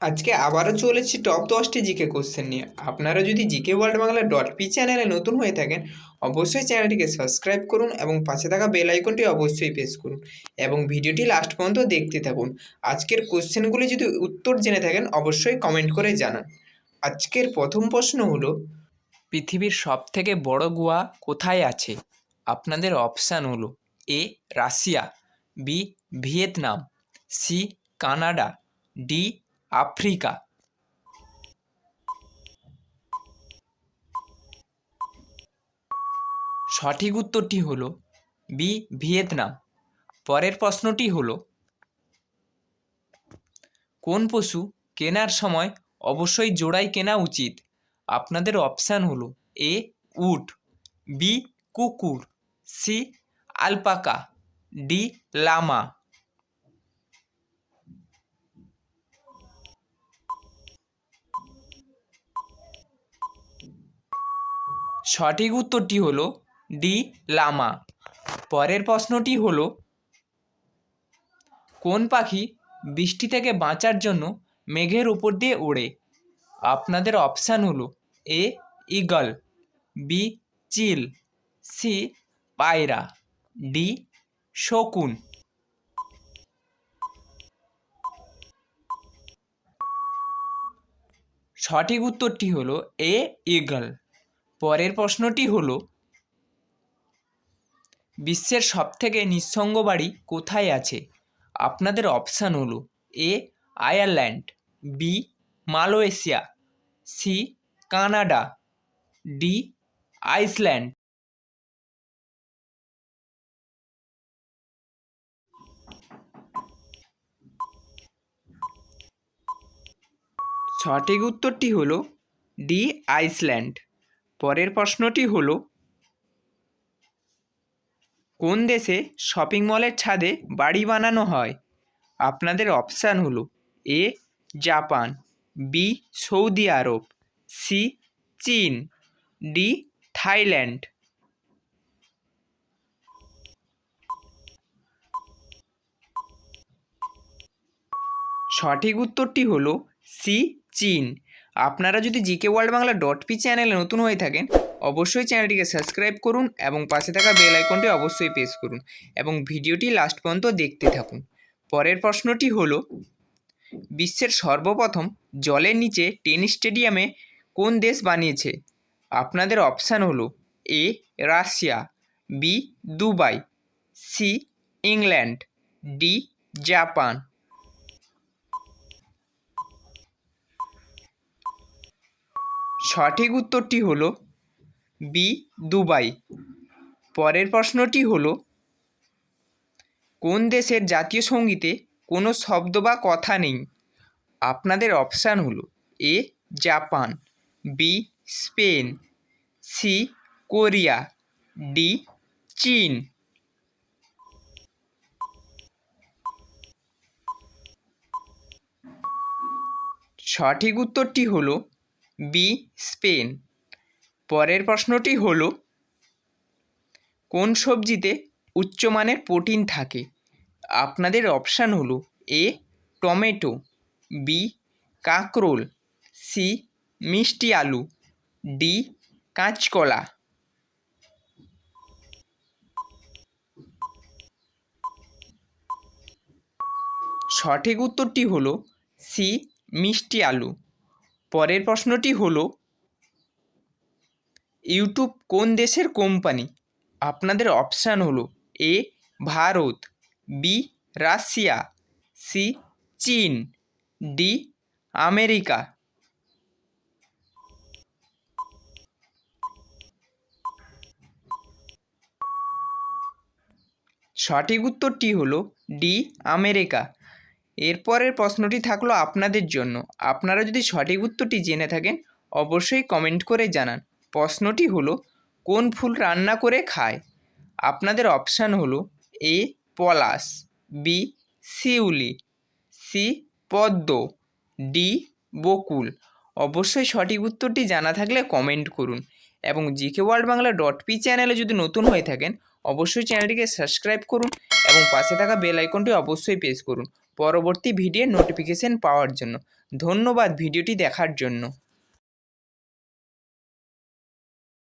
আজকে আবারও চলেছি টপ দশটি জিকে কোশ্চেন নিয়ে। আপনারা যদি GK world Bangla dot P চ্যানেলে নতুন হয়ে থাকেন, অবশ্যই চ্যানেলটিকে সাবস্ক্রাইব করুন এবং পাশে থাকা বেল আইকনটি অবশ্যই প্রেস করুন এবং ভিডিওটি লাস্ট পর্যন্ত দেখতে থাকুন। আজকের কোশ্চেনগুলি যদি উত্তর জেনে থাকেন, অবশ্যই কমেন্ট করে জানান। আজকের প্রথম প্রশ্ন হলো, পৃথিবীর সবথেকে বড় গুহা কোথায় আছে? আপনাদের অপশান হলো A Russia B Vietnam C Canada D Africa. সঠিক উত্তরটি হলো বি, ভিয়েতনাম। পরের প্রশ্নটি হলো, কোন পশু কেনার সময় অবশ্যই জোড়াই কেনা উচিত? আপনাদের অপশান হল এ, উট, বি, কুকুর, সি, আলপাকা, ডি, লামা। সঠিক উত্তরটি হলো ডি লামা। পরের প্রশ্নটি হলো, কোন পাখি বৃষ্টি থেকে বাঁচার জন্য মেঘের উপর দিয়ে ওড়ে? আপনাদের অপশান হলো এ ইগল বি, চিল, সি, পায়রা, ডি, শকুন। সঠিক উত্তরটি হলো এ ইগল পরের প্রশ্নটি হলো, বিশ্বের সবথেকে নিঃসঙ্গ বাড়ি কোথায় আছে? আপনাদের অপশান হলো A Ireland B Malaysia C Canada D Iceland সঠিক উত্তরটি হলো ডি আইসল্যান্ড পরের প্রশ্নটি হলো, কোন দেশে শপিং মলের ছাদে বাড়ি বানানো হয়? আপনাদের অপশান হলো, A, Japan, B, Saudi Arabia, C, চীন, ডি, থাইল্যান্ড। সঠিক উত্তরটি হলো, সি, চীন। আপনারা যদি GK world Bangla dot P চ্যানেলে নতুন হয়ে থাকেন, অবশ্যই চ্যানেলটিকে সাবস্ক্রাইব করুন এবং পাশে থাকা বেল আইকনটি অবশ্যই প্রেস করুন এবং ভিডিওটি লাস্ট পর্যন্ত দেখতে থাকুন। পরের প্রশ্নটি হলো, বিশ্বের সর্বপ্রথম জলের নিচে টেনিস স্টেডিয়ামে কোন দেশ বানিয়েছে? আপনাদের অপশান হলো A Russia B Dubai C England D Japan. সঠিক উত্তরটি হলো বি দুবাই। পরের প্রশ্নটি হলো, কোন দেশের জাতীয় সঙ্গীতে কোনো শব্দ বা কথা নেই? আপনাদের অপশান হলো A, Japan B Spain C Korea D চীন। সঠিক উত্তরটি হলো বি, স্পেন। পরের প্রশ্নটি হলো, কোন সবজিতে উচ্চমানের প্রোটিন থাকে? আপনাদের অপশান হলো, এ, টমেটো, বি, কাঁকরোল, সি, মিষ্টি আলু, ডি, কাঁচকলা। সঠিক উত্তরটি হলো, সি, মিষ্টি আলু। পরের প্রশ্নটি হলো, ইউটিউব কোন দেশের কোম্পানি? আপনাদের অপশান হলো, A, Bharat, B, Russia, C, চীন, ডি, আমেরিকা। সঠিক উত্তরটি হলো, ডি, আমেরিকা। এরপরের প্রশ্নটি থাকল আপনাদের জন্য। আপনারা যদি সঠিক উত্তরটি জেনে থাকেন, অবশ্যই কমেন্ট করে জানান। প্রশ্নটি হলো, কোন ফুল রান্না করে খায়? আপনাদের অপশান হলো, এ, পলাশ, বি, শিউলি, সি, পদ্ম, ডি, বকুল। অবশ্যই সঠিক উত্তরটি জানা থাকলে কমেন্ট করুন। এবং GK world Bangla dot P চ্যানেলে যদি নতুন হয়ে থাকেন, অবশ্যই চ্যানেলটিকে সাবস্ক্রাইব করুন এবং পাশে থাকা বেল আইকনটি অবশ্যই প্রেস করুন। পরবর্তী ভিডিওর নোটিফিকেশন পাওয়ার জন্য। ধন্যবাদ ভিডিওটি দেখার জন্য।